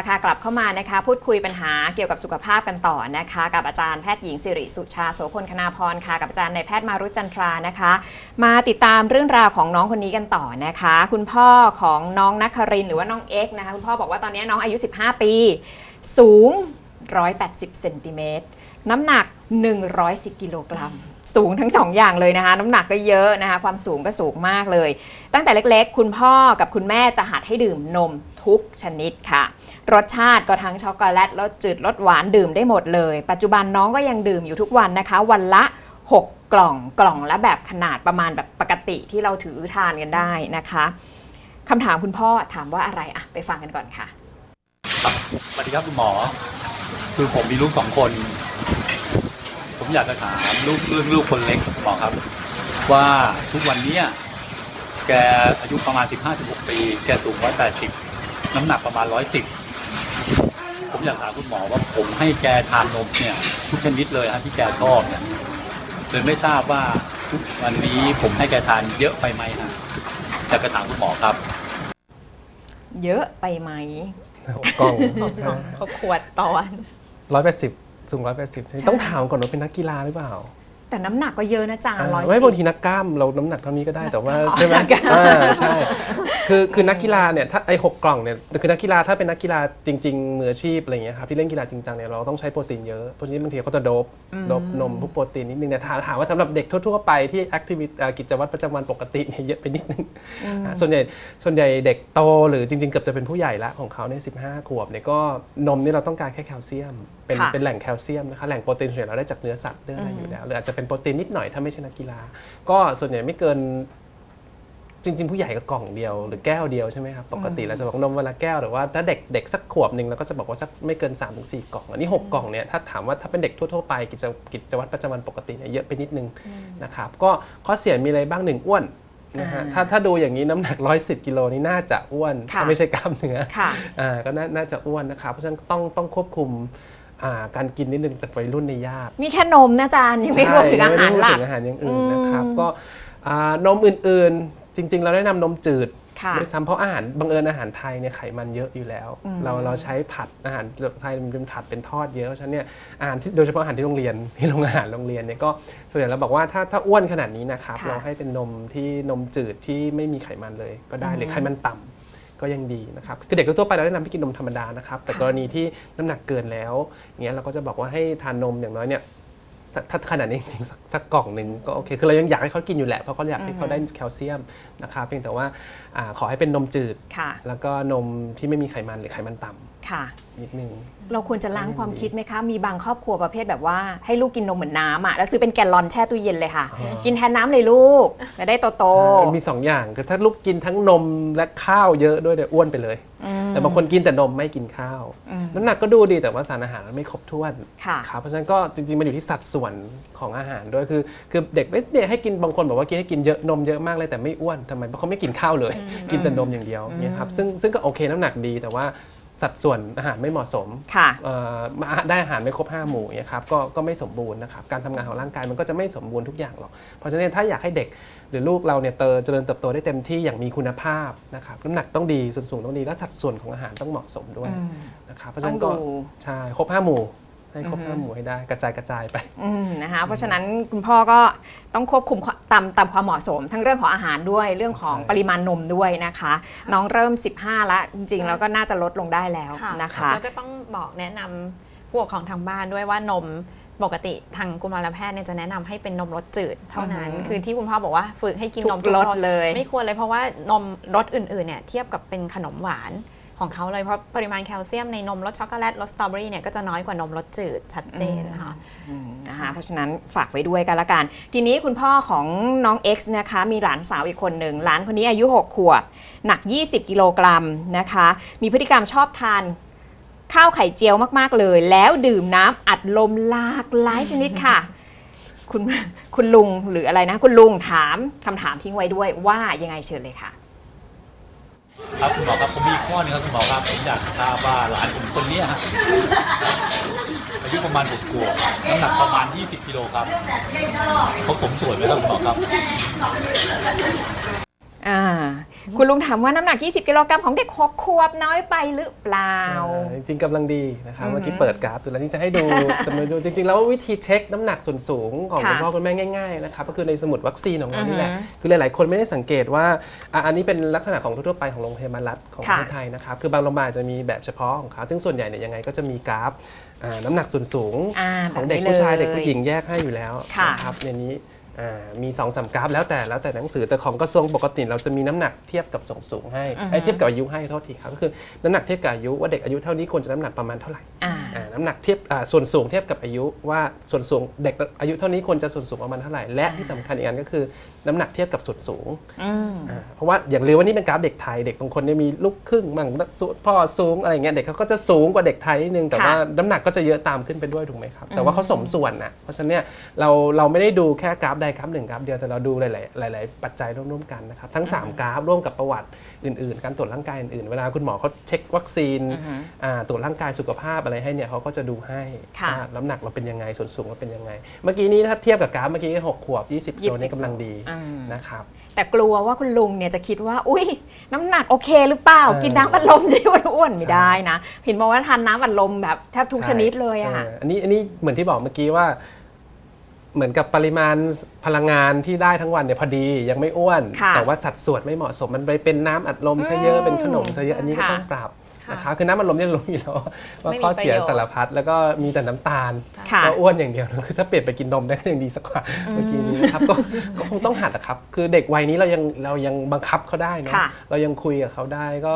ละค่ะกลับเข้ามานะคะ พูดคุยปัญหาเกี่ยวกับสุขภาพกันต่อนะคะ กับอาจารย์แพทย์หญิงสิริสุชาโสพลคณาพรค่ะ กับอาจารย์นายแพทย์มารุจันทรานะคะ มาติดตามเรื่องราวของน้องคนนี้กันต่อนะคะ คุณพ่อของน้องนักครินหรือว่าน้องเอ็กนะคะคุณพ่อบอกว่าตอนนี้น้องอายุ 15 ปี สูง 180 เซนติเมตรน้ำหนัก 110 กิโลกรัม สูงทั้งสองอย่างเลยนะคะ น้ำหนักก็เยอะนะคะ ความสูงก็สูงมากเลย ตั้งแต่เล็กๆ คุณพ่อกับคุณแม่จะหัดให้ดื่มนมทุกชนิดค่ะ รสชาติก็ทั้งช็อกโกแลตรสจืดรสหวานดื่มได้หมดเลย ปัจจุบันน้องก็ยังดื่มอยู่ทุกวันนะคะ วันละ 6 กล่องกล่องละแบบขนาดประมาณแบบปกติที่เราถือทานกันได้นะคะคำถามคุณพ่อถามว่าอะไรอะไปฟังกันก่อนค่ะ ครับสวัสดีครับคุณหมอ คือผมมีลูกสองคน ผมอยากจะถามลูกเรื่องลูกคนเล็กหมอครับ ว่าทุกวันเนี้ยแกอายุประมาณ 15-16 ปี แกสูง 180 น้ำหนักประมาณ 110 ผมอยากถามคุณหมอว่าผมให้แกทานนมเนี่ย ทุกชนิดเลยฮะที่แกชอบเนี่ยเลยไม่ทราบว่าทุกวันนี้ผมให้แกทานเยอะไปไหมฮะอยากจะถามคุณหมอครับ เยอะไปไหมหกกล้องเขาขวดตอน ร้อยแปดสิบ สูงร้อยแปดสิบต้องถามก่อนว่าเป็นนักกีฬาหรือเปล่า แต่น้ำหนักก็เยอะนะจ๊ะอ่าร้อยไม่สิบางบทีนักกล้ามเราน้ำหนักเท่านี้ก็ได้แต่ว่าอ๋อใช่ไหมนักกล้ามอ่าใช่ คือคือนักกีฬาเนี่ยถ้าไอ้หกกล่องเนี่ยคือนักกีฬาถ้าเป็นนักกีฬาจริงๆมืออาชีพอะไรอย่างเงี้ยครับที่เล่นกีฬาจริงจังเนี่ยเราต้องใช้โปรตีนเยอะเพราะฉะนั้นบางทีเขาจะโดบโดบนมพวกโปรตีนนิดนึงแต่ถามถามว่าสำหรับเด็กทั่วๆไปที่แอคทิวิตกิจวัตรประจำวันปกติเนี่ยเยอะไปนิดนึงอ่าส่วนใหญ่ส่วนใหญ่เด็กโตหรือจริงๆเกือบจะเป็นผู้ใหญ่ละของเขาเนี่ยสิบห้าขวบเนี่ยก็นมนี่เราต้องการแค่แคลเซียม เป็นค่ะ เป็นแหล่งแคลเซียมนะคะแหล่งโปรตีนส่วนใหญ่เราได้จากเนื้อสัตว์เนื้ออะไรอยู่แล้วหรืออาจจะเป็นโปรตีนนิดหน่อยถ้าไม่ใช่นักกีฬาก็ส่วนใหญ่ไม่เกิน จริง ๆ ผู้ใหญ่ก็กล่องเดียวหรือแก้วเดียวใช่ไหมครับปกติเราจะบอกนมวันละแก้วหรือว่าถ้าเด็กเด็กสักขวบหนึ่งเราก็จะบอกว่าสักไม่เกิน3าถึงสกล่อง อันนี้ 6 กล่องเนี่ยถ้าถามว่าถ้าเป็นเด็กทั่วๆไปกิจกิจวัตรประจำวันปกติเนี่ยเยอะไปนิดนึงนะครับก็ข้อเสียมีอะไรบ้างหนึ่งอ้วนนะฮะอ่าถ้าถ้าดูอย่างนี้น้ำหนัก 110 กิโลนี่น่าจะอ้วนค่ะถ้าไม่ใช่กล้ามเนื้อค่ะอ่าก็น่าน่าจะอ้วนนะครับเพราะฉะนั้นต้องต้องควบคุมอ่าการกินนิดนึงแต่วัยรุ่นในยากนี่แค่นมนะอาจารย์ยังไม่รวมถึงอาหารหลักใช่ไม่ได้พูดถึงอาหารอย่างอื่นนะครับอืมก็อ่านมอื่นๆ จริง ๆ เราได้นำนมจืดค่ะ ด้วยซ้ำเพราะอาหารบังเอิญอาหารไทยเนี่ยไขมันเยอะอยู่แล้ว เราเราใช้ผัดอาหารไทยมันเป็นผัดเป็นทอดเยอะเพราะฉะนั้นเนี่ยอาหารที่โดยเฉพาะอาหารที่โรงเรียน ที่โรงอาหารโรงเรียนเนี่ยก็ส่วนใหญ่เราบอกว่าถ้าถ้าอ้วนขนาดนี้นะครับค่ะ เราให้เป็นนมที่นมจืดที่ไม่มีไขมันเลยก็ได้หรือไขมันต่ำก็ยังดีนะครับคือเด็กทั่วๆไปเราแนะนำให้กินนมธรรมดานะครับแต่กรณีที่น้ำหนักเกินแล้วเงี้ยเราก็จะบอกว่าให้ทานนมอย่างน้อยเนี่ย ถ้าถ้าขนาดนี้จริงๆสักสักกล่องหนึ่งก็โอเค คือเรายังอยากให้เขากินอยู่แหละ เพราะเขาอยากให้เขาได้แคลเซียมนะครับเพียงแต่ว่าอาขอให้เป็นนมจืด ค่ะ แล้วก็นมที่ไม่มีไขมันหรือไขมันต่ค่ะำนิดนึง เราควรจะล้างความคิดไหมคะ มีบางครอบครัวประเภทแบบว่าให้ลูกกินนมเหมือนน้ำอะแล้วซื้อเป็นแกลลอนแช่ตู้เย็นเลยค่ะกินแทนน้ำเลยลูกจะได้โตโตมันมี2อย่างคือถ้าลูกกินทั้งนมและข้าวเยอะด้วยเดี๋ยวอ้วนไปเลย แต่บางคนกินแต่นมไม่กินข้าว น้ำหนักก็ดูดีแต่ว่าสารอาหารมันไม่ครบถ้วนค่ะครับเพราะฉะนั้นก็จริงๆมันอยู่ที่สัดส่วนของอาหารด้วยคือคือเด็กไม่เนี่ยให้กินบางคนบอกว่ากินให้กินเยอะนมเยอะมากเลยแต่ไม่อ้วนทำไมเพราะเขาไม่กินข้าวเลย กินแต่นมอย่างเดียวเนี่ยครับซึ่งซึ่งก็โอเคน้ำหนักดีแต่ว่า สัดส่วนอาหารไม่เหมาะสมค่ะเอ่อได้อาหารไม่ครบ 5 หมู่เนี่ยครับก็ก็ไม่สมบูรณ์นะครับการทำงานของร่างกายมันก็จะไม่สมบูรณ์ทุกอย่างหรอก เพราะฉะนั้นถ้าอยากให้เด็กหรือลูกเราเนี่ยเติบเจริญเติบโตได้เต็มที่อย่างมีคุณภาพนะครับน้ำหนักต้องดีส่วนสูงต้องดีและสัดส่วนของอาหารต้องเหมาะสมด้วยนะครับเพราะฉะนั้นก็ต้องดูใช่ครบ 5 หมู่ ให้ครบ5หมู่ให้ได้กระจายกระจายไปอืมนะคะเพราะฉะนั้นคุณพ่อก็ต้องควบคุมตามตามความเหมาะสม ทั้งเรื่องของอาหารด้วยเรื่องของใช่ปริมาณนมด้วยนะคะ น้องเริ่ม 15แล้วจริงๆใช่แล้วก็น่าจะลดลงได้แล้วนะคะแล้วก็ต้องบอกแนะนำผู้ปกครองทางบ้านด้วยว่านมปกติทางกุมารแพทย์เนี่ยจะแนะนำให้เป็นนมรสจืดเท่านั้นอือหือคือที่คุณพ่อบอกว่าฝึกให้กินนมทุกรสเลย ไม่ควรเลยเพราะว่านมรสอื่นๆเนี่ยเทียบกับเป็นขนมหวาน ของเขาเลยเพราะปริมาณแคลเซียมในนมรสช็อกโกแลตรสสตรอเบอรี่เนี่ยก็จะน้อยกว่านมรสจืดชัดเจนนะคะอืมนะคะเพราะฉะนั้นฝากไว้ด้วยกันละกัน ทีนี้คุณพ่อของน้อง X นะคะมีหลานสาวอีกคนหนึ่งหลานคนนี้อายุ 6 ขวบ หนัก 20 กิโลกรัมนะคะ มีพฤติกรรมชอบทานข้าวไข่เจียวมากๆเลย แล้วดื่มน้ำอัดลมหลากหลายชนิดค่ะคุณคุณลุงหรืออะไรนะ คุณลุงถามคำถามทิ้งไว้ด้วยว่ายังไงเชิญเลยค่ะ ครับคุณหมอครับผมมีอีกข้อหนึงครับคุณหมอครับผมอยากทราบว่าหลานผมคนเนี้ยฮะอายุประมาณ6ขวบน้ำหนักประมาณ 20กิโลครับเขาสมส่วนไหมครับคุณหมอครับ อ่าคุณลุงถามว่าน้ำหนัก 20 กิโลกรัมของเด็กหกขวบน้อยไปหรือเปล่า อ่าจริงๆกำลังดีนะครับอือฮึเมื่อกี้เปิดกราฟดูแล้วนี่จะให้ดูจะมาดูจริง ๆ แล้ววิธีเช็คน้ำหนักส่วนสูงของค่ะคุณพ่อคุณแม่ง่ายๆนะครับก็คือในสมุดวัคซีนของเรานี่แหละอือฮึคือหลายๆ คนไม่ได้สังเกตว่าอะอันนี้เป็นลักษณะของทั่วๆไปของโรงพยาบาลรัฐของประค่ะเทศไทยนะครับคือบางโรงพยาบาลจะมีแบบเฉพาะของเขาซึ่งส่วนใหญ่เนี่ยยังไงก็จะมีกราฟอ่าน้ำหนักส่วนสูงอ่าของเด็กแบบนี้ผู้ชายเลยเด็กผู้หญิงแยกให้อยู่แล้วค่ะ นะครับในนี้อ่า มี2อสามกราฟแล้วแต่แล้วแต่หนังสือแต่ของกระทรวงปกติเราจะมีน้ำหนักเทียบกับส่วนสูงให้ไอ้ยเทียบกับอายุให้โทษทีครับก็คือน้ำหนักเทียบกับอายุว่าเด็กอายุเท่านี้ควรจะน้ำหนักประมาณเท่าไหร่อ่าอ่าน้ำหนักเทียบอ่าส่วนสูงเทียบกับอายุว่าส่วนสูงเด็กอายุเท่านี้ควรจะส่วนสูงประมาณเท่าไหร่และที่สำคัญอีกอันก็คือน้ำหนักเทียบกับส่วนสูง อืม อ่าเพราะว่าอย่างเร็วว่านี่เป็นกราฟเด็กไทย เด็กบางคนเนี่ยมีลูกครึ่งมั่งสูพ่อสูงอะไรเงี้ยเด็กเขาก็จะสูงกว่าเด็กไทยนิดนึงแต่ค่ะว่าน้ำหนักก็จะเยอะตามขึ้นไปด้วยถูกไหมครับ แต่ว่าเขาสมส่วนนะเพราะฉะนั้นเนี่ยเราเราไม่ได้ดูแค่กราฟใดกราฟหนึ่งกราฟเดียวแต่เราดูหลายๆหลาย ๆ ปัจจัยร่วมๆกันนะครับทั้งสามกราฟร่วมกับประวัติอื่น ๆ การตรวจร่างกายอื่นๆ เวลาคุณหมอเขาเช็ควัคซีนอ่าตรวจร่างกายสุขภาพอะไรให้เนี่ยเขาก็จะดูให้ค่ะ ว่าน้ำหนักเราเป็นยังไงส่วนสูงเราเป็นยังไง เมื่อกี้นี้ถ้าเทียบกับกราฟเมื่อกี้หกขวบ20กิโลนี่กำลังดีอืมนะครับ แต่กลัวว่าคุณลุงเนี่ยจะคิดว่า อุ้ยน้ำหนักโอเคหรือเปล่า เออ กินน้ำอัดลมจะอ้วนๆไม่ได้นะ เห็นบอกว่าทานน้ำอัดลมแบบแทบทุกชนิดเลยอะอออันนี้อันนี้เหมือนที่บอกเมื่อกี้ว่า เหมือนกับปริมาณพลังงานที่ได้ทั้งวันเนี่ยพอดียังไม่อ้วน ค่ะแต่ว่าสัดส่วนไม่เหมาะสมมันไปเป็นน้ำอัดลมซะเยอะเป็นขนมซะเยอะอันนี้ก็ค่ะ ต้องปรับค่ะ นะครับคือน้ำอัดลมเนี่ยรู้อยู่แล้วว่าไม่มีข้อเสียประโยชน์สารพัดแล้วก็มีแต่น้ำตาลค่ะก็อ้วนอย่างเดียวคือถ้าเปลี่ยนไปกินนมได้ก็ยังดีสักกว่าเมื่อกี้นี้นะครับก็ก็คงต้องหัดอะครับ คือเด็กวัยนี้เรายังเรายังบังคับเขาได้เนาะค่ะเรายังคุยกับเขาได้ก็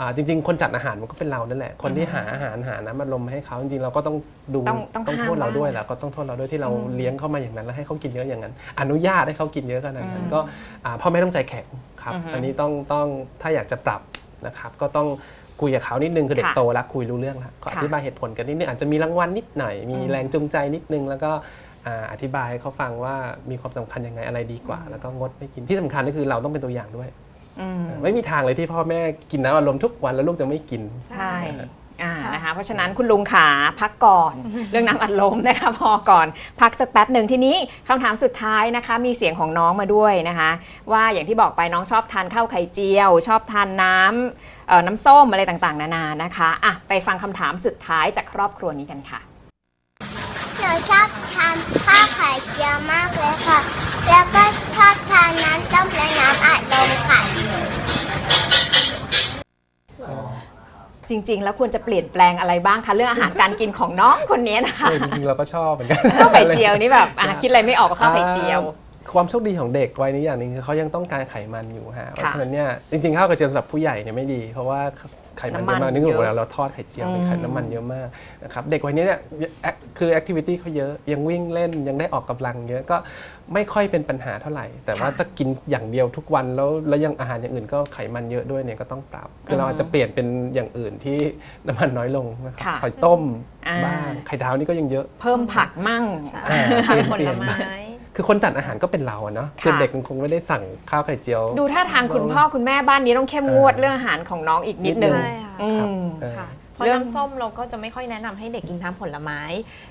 อ่าจริง ๆ คนจัดอาหารมันก็เป็นเรานั่นแหละ คนที่หาอาหารหาน้ำมันลมให้เขาจริงๆเราก็ต้องดูต้องต้องโทษห้ามเราบ้างด้วยแหละก็ต้องโทษเราด้วยที่เราเลี้ยงเขามาอย่างนั้นแล้วให้เขากินเยอะอย่างนั้น อนุญาตให้เขากินเยอะขนาดนั้นก็อ่าพ่อแม่ต้องใจแข็งครับ อันนี้ต้องต้องถ้าอยากจะปรับนะครับก็ต้อง คุยกับเขานิดนึงคือเด็กค่ะโตแล้วคุยรู้เรื่องแล้วก็อค่ะธิบายเหตุผลกันนิดนึงอาจจะมีรางวัลนิดหน่อย มีแรงจูงใจนิดนึง แล้วก็อ่าอธิบายให้เขาฟังว่ามีความสำคัญยังไงอะไรดีกว่า แล้วก็งดไม่กินที่สำคัญก็คือเราต้องเป็นตัวอย่างด้วยอืมไม่มีทางเลยที่พ่อแม่กินน้ำอารมณ์ทุกวันแล้วลูกจะไม่กินใช่ อ่าค่ะนะคะเพราะฉะนั้นคุณลุงขาพักก่อน เรื่องน้ำอัดลมนะคะพอก่อนพักสักแป๊บหนึ่งทีนี้คำถามสุดท้ายนะคะ มีเสียงของน้องมาด้วยนะคะ ว่าอย่างที่บอกไปน้องชอบทานข้าวไข่เจียว ชอบทานน้ำเอ่อน้ำส้มอะไรต่างๆ นานานะคะอะไปฟังคำถามสุดท้ายจากครอบครัวนี้กันค่ะหนูชอบทานข้าวไข่เจียวมากเลยค่ะ แล้วก็ชอบทาน จริง ๆ แล้วควรจะเปลี่ยนแปลงอะไรบ้างคะเรื่องอาหารการกินของน้องคนนี้นะคะ เออจริงๆเราก็ชอบเหมือนกัน ข้าวไข่เจียวนี่แบบอะคิดอะไรไม่ออกกับข้าวไข่เจียวอ่า ความโชคดีของเด็กวัยนี้อย่างหนึงคือเขายังต้องการไขมันอยู่ฮะเพราะค่ะฉะนั้นเนี่ยจริงๆข้าวกระเจียวสำหรับผู้ใหญ่เนี่ยไม่ดี เพราะว่าไขมันเยอะน้ำมัมากนนึกถึงเยอะเวลาเราทอดไข่เจียวเป็นไขอืมน้ำมันเยอะมากนะครับเด็กวัยนี้เนี่ยแอคคือแอคทิวิตี้เขาเยอะยังวิ่งเล่นยังได้ออกกำลังเยอะก็ไม่ค่อยเป็นปัญหาเท่าไหร่ แต่ว่าถ้ากินอย่างเดียวทุกวันแล้วแล้วยังอาหารอย่างอื่นก็ไขมันเยอะด้วยเนี่ยก็ต้องปรับคือเราอาจจะเปลี่ยนเป็นอย่างอื่นที่น้ำมันน้อยลงนะครับค่ะไข่ต้มอ่าบ้างไข่ดาวนี่ก็ยังเยอะ เพิ่มผักมั่งใช่อ่าผักผเปลี่ลยนไม้ คือคนจัดอาหารก็เป็นเราอะเนาะค่ะคือเด็กมันคงไม่ได้สั่งข้าวไข่เจียว ดูท่าทางคุณพ่อคุณแม่บ้านนี้ต้องเข้มงวดเรื่องอาหารของน้องอีกนิดนึงใช่ค่ะอืครับมเออค่ะเพราะเรื่อง น้ำส้มเราก็จะไม่ค่อยแนะนำให้เด็กกินน้ำผลไม้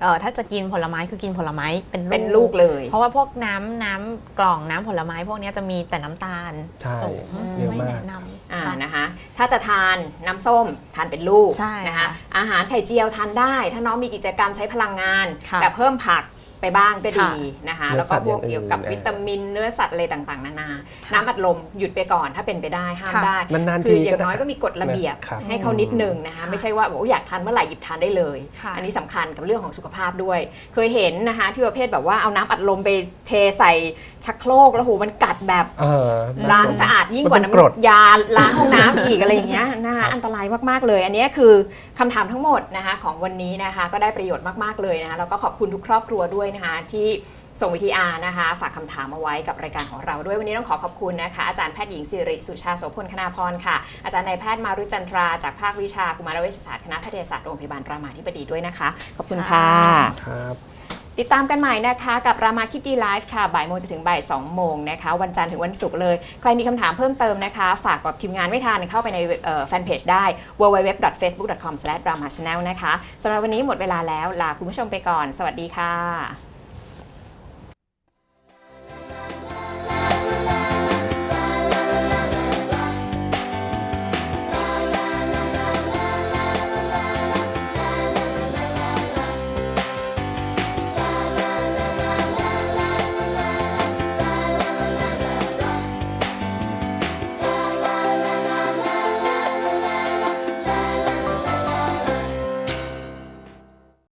เอ่อถ้าจะกินผลไม้คือกินผลไม้เป็นเป็นลูกเลย เพราะว่าพวกน้ำน้ำกล่องน้ำผลไม้ พวกเนี้ยจะมีแต่น้ำตาลใช่สูงเยอะไม่มาก แนะนำอ่าค่ะ นะคะถ้าจะทานน้ำส้มทานเป็นลูกใช่นะคะค่ะอาหารไข่เจียวทานได้ ถ้าน้องมีกิจกรรมใช้พลังงาน ค่ะแต่เพิ่มผัก ไปบ้างก็ดีค่ะนะคะเนื้แล้อวสัก็ตว์พวกอย่างอื่นเกี่ยวกับเออวิตามินเนื้อสัตว์อะไรต่างๆ นานา น้ำอัดลมหยุดไปก่อนถ้าเป็นไปได้ห้ามค่ะได้นานๆคือทีอก็ย่างได้น้อยก็มีกฎระเบียบครับให้เขานิดนึงนะคะไม่ใช่ว่าบอกว่าอยากทานเมื่อไหร่หยิบทานได้เลยค่ะอันนี้สำคัญกับเรื่องของสุขภาพด้วย เคยเห็นนะคะที่ประเภทแบบว่าเอาน้ำอัดลมไปเทใส่ชักโครกแล้วโหมันกัดแบบเออล้างสะอาดยิ่งกว่ามันเป็นกรดน้ำยาล้างห้องน้ำอีกอะไรอย่างเงี้ยนะคะอันตรายมากๆเลย อันนี้คือคำถามทั้งหมดนะคะของวันนี้นะคะก็ได้ประโยชน์มากๆเลยนะคะแล้วก็ขอบคุณทุกครอบครัวด้วยนะคะที่ส่งวิทีอาร์นะคะ ฝากคำถามเอาไว้กับรายการของเราด้วยวันนี้ต้องขอขอบคุณนะคะ อาจารย์แพทย์หญิงสิริสุชาโสพลคณาพรค่ะ อาจารย์นายแพทย์มารุจันทราจากภาควิชากุมารเวชศาสตร์คณะแพทยศาสตร์โรงพยาบาลรามาธิบดีด้วยนะคะ ขอบคุณค่ะครับ ติดตามกันใหม่นะคะกับรามาคิตตี้ไลฟ์ค่ะบ่ายโมงจะถึงบ่าย2โมงนะคะวันจันทร์ถึงวันศุกร์เลย ใครมีคำถามเพิ่มเติมนะคะ ฝากกับทีมงานไม่ทันเข้าไปในแฟนเพจได้ www.facebook.com/ramachannel นะคะสำหรับวันนี้หมดเวลาแล้วลาคุณผู้ชมไปก่อน สวัสดีค่ะ